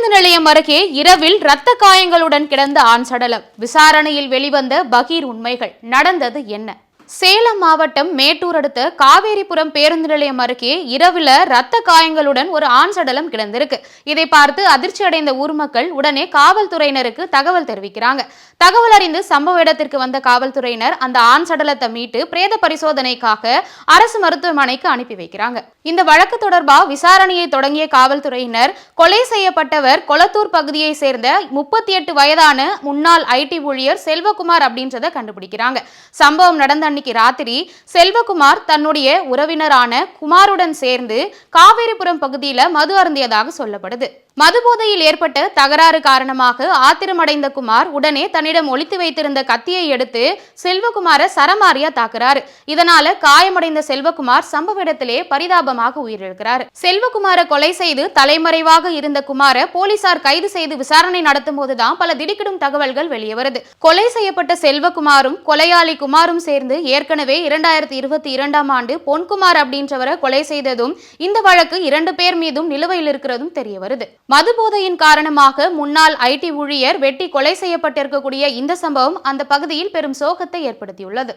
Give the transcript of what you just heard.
பேருந்து நிலையம் அருகே இரவில் இரத்த காயங்களுடன் கிடந்த ஆண் சடலம். விசாரணையில் வெளிவந்த பகீர் உண்மைகள். நடந்தது என்ன? சேலம் மாவட்டம் மேட்டூர் அடுத்த காவேரிபுரம் பேருந்து நிலையம் அருகே இரவுல ரத்த காயங்களுடன் ஒரு ஆண் சடலம் கிடந்திருக்கு. இதை பார்த்து அதிர்ச்சி அடைந்த ஊர் மக்கள் உடனே காவல்துறையினருக்கு தகவல் தெரிவிக்கிறாங்க. தகவல் அறிந்து சம்பவ இடத்திற்கு வந்த காவல்துறையினர் அந்த ஆண் சடலத்தை மீட்டு பிரேத பரிசோதனைக்காக அரசு மருத்துவமனைக்கு அனுப்பி வைக்கிறாங்க. இந்த வழக்கு தொடர்பாக விசாரணையை தொடங்கிய காவல்துறையினர் கொலை செய்யப்பட்டவர் கொளத்தூர் பகுதியை சேர்ந்த முப்பத்தி எட்டு வயதான முன்னாள் ஐடி ஊழியர் செல்வகுமார் அப்படின்றத கண்டுபிடிக்கிறாங்க. சம்பவம் நடந்த அன்னைக்கு ராத்திரி செல்வகுமார் தன்னுடைய உறவினரான குமாருடன் சேர்ந்து காவேரிபுரம் பகுதியில மது அருந்தியதாக சொல்லப்படுது. மதுபோதையில் ஏற்பட்ட தகராறு காரணமாக ஆத்திரமடைந்த குமார் உடனே தன்னிடம் ஒழித்து வைத்திருந்த கத்தியை எடுத்து செல்வகுமாரை சரமாரியா தாக்குறாரு. இதனால காயமடைந்த செல்வகுமார் சம்பவ இடத்திலே பரிதாபமாக உயிரிழக்கிறார். செல்வகுமாரை கொலை செய்து தலைமறைவாக இருந்த குமாரை போலீசார் கைது செய்து விசாரணை நடத்தும் போதுதான் பல திடுக்கிடும் தகவல்கள் வெளியே வருது கொலை செய்யப்பட்ட செல்வகுமாரும் கொலையாளி குமாரும் சேர்ந்து ஏற்கனவே இரண்டாயிரத்தி இருபத்தி இரண்டாம் ஆண்டு பொன்குமார் அப்படின்றவரை கொலை செய்ததும் இந்த வழக்கு இரண்டு பேர் மீதும் நிலுவையில் இருக்கிறதும் தெரிய வருது. மதுபோதையின் காரணமாக முன்னாள் ஐடி ஊழியர் வெட்டி கொலை செய்யப்பட்டிருக்கக்கூடிய இந்த சம்பவம் அந்த பகுதியில் பெரும் சோகத்தை ஏற்படுத்தியுள்ளது.